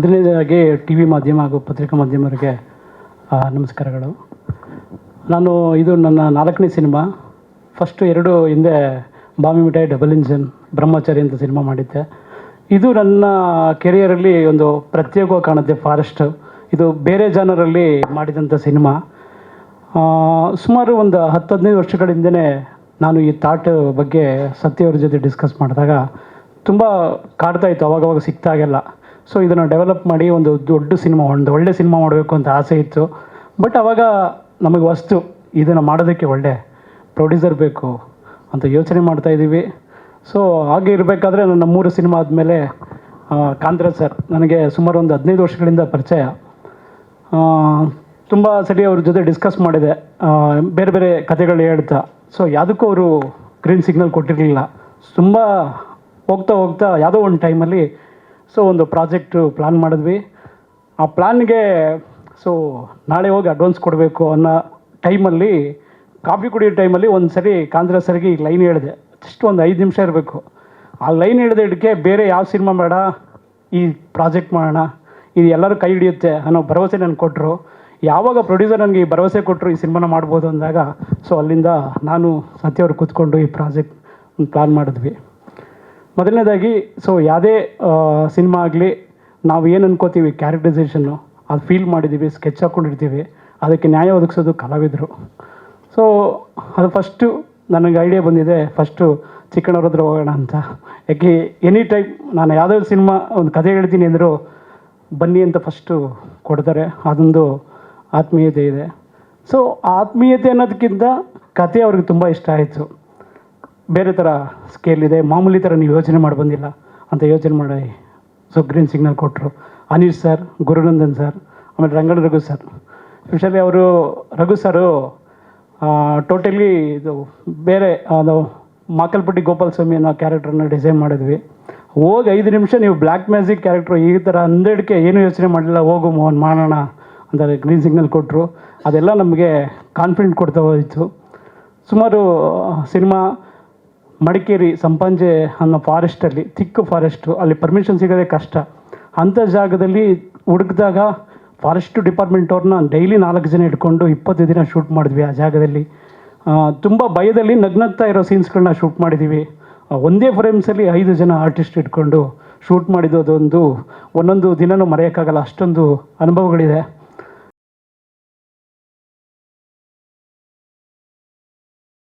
ಮೊದಲನೇದಾಗಿ T V ಮಾಧ್ಯಮ ಹಾಗೂ ಪತ್ರಿಕಾ ಮಾಧ್ಯಮರಿಗೆ ನಮಸ್ಕಾರಗಳು. ನಾನು ಇದು ನನ್ನ ನಾಲ್ಕನೇ ಸಿನಿಮಾ. ಫಸ್ಟು ಎರಡು ಹಿಂದೆ ಬಾಮಿ ಮಿಠಾಯಿ ಡಬಲ್ ಇಂಜನ್, ಬ್ರಹ್ಮಚಾರಿ ಅಂತ ಸಿನಿಮಾ ಮಾಡಿದ್ದೆ. ಇದು ನನ್ನ ಕೆರಿಯರಲ್ಲಿ ಒಂದು ಪ್ರತ್ಯೇಕವಾಗಿ ಕಾಣುತ್ತೆ ಫಾರೆಸ್ಟ್ ಇದು ಬೇರೆ ಜನರಲ್ಲಿ ಮಾಡಿದಂಥ ಸಿನಿಮಾ. ಸುಮಾರು ಒಂದು ಹತ್ತು, ಹದಿನೈದು ವರ್ಷಗಳ ಹಿಂದೆಯೇ ನಾನು ಈ ಥಾಟ್ ಬಗ್ಗೆ ಸತ್ಯವ್ರ ಜೊತೆ ಡಿಸ್ಕಸ್ ಮಾಡಿದಾಗ ತುಂಬ ಕಾಡ್ತಾ ಇತ್ತು, ಅವಾಗವಾಗ ಸಿಗ್ತಾಗೆಲ್ಲ ಸೊ ಇದನ್ನು ಡೆವಲಪ್ ಮಾಡಿ ಒಂದು ದೊಡ್ಡ ಸಿನಿಮಾ ಒಂದು ಒಳ್ಳೆ ಸಿನಿಮಾ ಮಾಡಬೇಕು ಅಂತ ಆಸೆ ಇತ್ತು. ಬಟ್ ಅವಾಗ ನಮಗೆ ವಸ್ತು, ಇದನ್ನು ಮಾಡೋದಕ್ಕೆ ಒಳ್ಳೆ ಪ್ರೊಡ್ಯೂಸರ್ ಬೇಕು ಅಂತ ಯೋಚನೆ ಮಾಡ್ತಾ ಇದ್ದೀವಿ. ಸೊ ಹಾಗೆ ಇರಬೇಕಾದ್ರೆ ನನ್ನ ಮೂರು ಸಿನಿಮಾ ಆದಮೇಲೆ ಕಾಂತರಾಜ್ ಸರ್ ನನಗೆ ಸುಮಾರು ಒಂದು ಹದಿನೈದು ವರ್ಷಗಳಿಂದ ಪರಿಚಯ. ತುಂಬ ಸರಿ ಅವ್ರ ಜೊತೆ ಡಿಸ್ಕಸ್ ಮಾಡಿದೆ. ಬೇರೆ ಬೇರೆ ಕಥೆಗಳು ಹೇಳ್ತಾ. ಸೊ ಯಾವುದಕ್ಕೂ ಅವರು ಗ್ರೀನ್ ಸಿಗ್ನಲ್ ಕೊಟ್ಟಿರಲಿಲ್ಲ. ತುಂಬ ಹೋಗ್ತಾ ಹೋಗ್ತಾ ಯಾವುದೋ ಒಂದು ಟೈಮಲ್ಲಿ ಸೊ ಒಂದು ಪ್ರಾಜೆಕ್ಟು ಪ್ಲ್ಯಾನ್ ಮಾಡಿದ್ವಿ. ಆ ಪ್ಲ್ಯಾನ್ಗೆ ಸೊ ನಾಳೆ ಹೋಗಿ ಅಡ್ವಾನ್ಸ್ ಕೊಡಬೇಕು ಅನ್ನೋ ಟೈಮಲ್ಲಿ ಕಾಫಿ ಕುಡಿಯೋ ಟೈಮಲ್ಲಿ ಒಂದು ಸರಿ ಕಾಂದ್ರ ಸರ್ಗೆ ಈಗ ಲೈನ್ ಹೇಳಿದೆ. ಜಸ್ಟ್ ಒಂದು ಐದು ನಿಮಿಷ ಇರಬೇಕು. ಆ ಲೈನ್ ಹೇಳಿದ ಇಡಕ್ಕೆ ಬೇರೆ ಯಾವ ಸಿನಿಮಾ ಬೇಡ, ಈ ಪ್ರಾಜೆಕ್ಟ್ ಮಾಡೋಣ, ಇದು ಎಲ್ಲರೂ ಕೈ ಹಿಡಿಯುತ್ತೆ ಅನ್ನೋ ಭರವಸೆ ನನಗೆ ಕೊಟ್ಟರು ಯಾವಾಗ ಪ್ರೊಡ್ಯೂಸರ್ ನನಗೆ ಈ ಭರವಸೆ ಕೊಟ್ಟರು ಈ ಸಿನಿಮಾನ ಮಾಡ್ಬೋದು ಅಂದಾಗ ಸೊ ಅಲ್ಲಿಂದ ನಾನು ಸತ್ಯವ್ರು ಕೂತ್ಕೊಂಡು ಈ ಪ್ರಾಜೆಕ್ಟ್ ಪ್ಲ್ಯಾನ್ ಮಾಡಿದ್ವಿ. ಮೊದಲನೇದಾಗಿ ಸೊ ಯಾವುದೇ ಸಿನಿಮಾ ಆಗಲಿ ನಾವು ಏನು ಅನ್ಕೋತೀವಿ ಕ್ಯಾರೆಕ್ಟರೈಸೇಷನ್ನು ಅದು ಫೀಲ್ ಮಾಡಿದ್ದೀವಿ ಸ್ಕೆಚ್ ಹಾಕ್ಕೊಂಡಿರ್ತೀವಿ ಅದಕ್ಕೆ ನ್ಯಾಯ ಒದಗಿಸೋದು ಕಲಾವಿದರು. ಸೊ ಅದು ಫಸ್ಟು ನನಗೆ ಐಡಿಯಾ ಬಂದಿದೆ ಫಸ್ಟು ಚಿಕ್ಕಣ್ಣವ್ರ ಹತ್ರ ಹೋಗೋಣ ಅಂತ. ಯಾಕೆ ಎನಿ ಟೈಮ್ ನಾನು ಯಾವುದೋ ಸಿನಿಮಾ ಒಂದು ಕಥೆ ಹೇಳ್ತೀನಿ ಅಂದರೂ, ಬನ್ನಿ ಅಂತ ಫಸ್ಟು ಕೊಡ್ತಾರೆ. ಅದೊಂದು ಆತ್ಮೀಯತೆ ಇದೆ. ಸೊ ಆತ್ಮೀಯತೆ ಅನ್ನೋದಕ್ಕಿಂತ ಕತೆ ಅವ್ರಿಗೆ ತುಂಬ ಇಷ್ಟ ಆಯಿತು. ಬೇರೆ ಥರ ಸ್ಕೇಲ್ ಇದೆ. ಮಾಮೂಲಿ ಥರ ನೀವು ಯೋಚನೆ ಮಾಡಿ ಬಂದಿಲ್ಲ ಅಂತ ಯೋಚನೆ ಮಾಡಿ ಸೊ ಗ್ರೀನ್ ಸಿಗ್ನಲ್ ಕೊಟ್ಟರು ಅನೀಶ್ ಸರ್ ಗುರುನಂದನ್ ಸರ್ ಆಮೇಲೆ ರಂಗಣ ರಘು ಸರ್ ಸ್ಪೆಷಲಿ ಅವರು ರಘು ಸರು ಟೋಟಲಿ ಇದು ಬೇರೆ ಅದು ಮಾಕಲ್ಪಟ್ಟಿ ಗೋಪಾಲ ಸ್ವಾಮಿ ಅನ್ನೋ ಕ್ಯಾರೆಕ್ಟರ್ನ ಡಿಸೈನ್ ಮಾಡಿದ್ವಿ. ಹೋಗಿ ಐದು ನಿಮಿಷ ನೀವು ಬ್ಲ್ಯಾಕ್ ಮ್ಯಾಜಿಕ್ ಕ್ಯಾರೆಕ್ಟ್ರು ಈ ಥರ ಹನ್ನೆರಡಕ್ಕೆ ಏನು ಯೋಚನೆ ಮಾಡಲಿಲ್ಲ, ಹೋಗು ಮೋಹನ್, ಮಾಡೋಣ ಅಂತ ಗ್ರೀನ್ ಸಿಗ್ನಲ್ ಕೊಟ್ಟರು ಅದೆಲ್ಲ ನಮಗೆ ಕಾನ್ಫಿಡೆಂಟ್ ಕೊಡ್ತಾ ಹೋಯಿತು. ಸುಮಾರು ಸಿನಿಮಾ ಮಡಿಕೇರಿ, ಸಂಪಾಂಜೆ ಅನ್ನೋ ಫಾರೆಸ್ಟಲ್ಲಿ ತಿಕ್ಕು ಫಾರೆಸ್ಟು ಅಲ್ಲಿ ಪರ್ಮಿಷನ್ ಸಿಗೋದೇ ಕಷ್ಟ. ಅಂಥ ಜಾಗದಲ್ಲಿ ಹುಡುಕಿದಾಗ ಫಾರೆಸ್ಟ್ ಡಿಪಾರ್ಟ್ಮೆಂಟ್ ಅವ್ರನ್ನ ಡೈಲಿ ನಾಲ್ಕು ಜನ ಇಟ್ಕೊಂಡು ಇಪ್ಪತ್ತು ದಿನ ಶೂಟ್ ಮಾಡಿದ್ವಿ ಆ ಜಾಗದಲ್ಲಿ. ತುಂಬ ಭಯದಲ್ಲಿ ನಗ್ನಗ್ತಾ ಇರೋ ಸೀನ್ಸ್ಗಳನ್ನ ಶೂಟ್ ಮಾಡಿದ್ದೀವಿ ಒಂದೇ ಫ್ರೇಮ್ಸಲ್ಲಿ ಐದು ಜನ ಆರ್ಟಿಸ್ಟ್ ಇಟ್ಕೊಂಡು ಶೂಟ್ ಮಾಡಿದ್ದು ಅದೊಂದು ಒಂದೊಂದು ದಿನನೂ ಮರೆಯೋಕ್ಕಾಗಲ್ಲ. ಅಷ್ಟೊಂದು ಅನುಭವಗಳಿದೆ.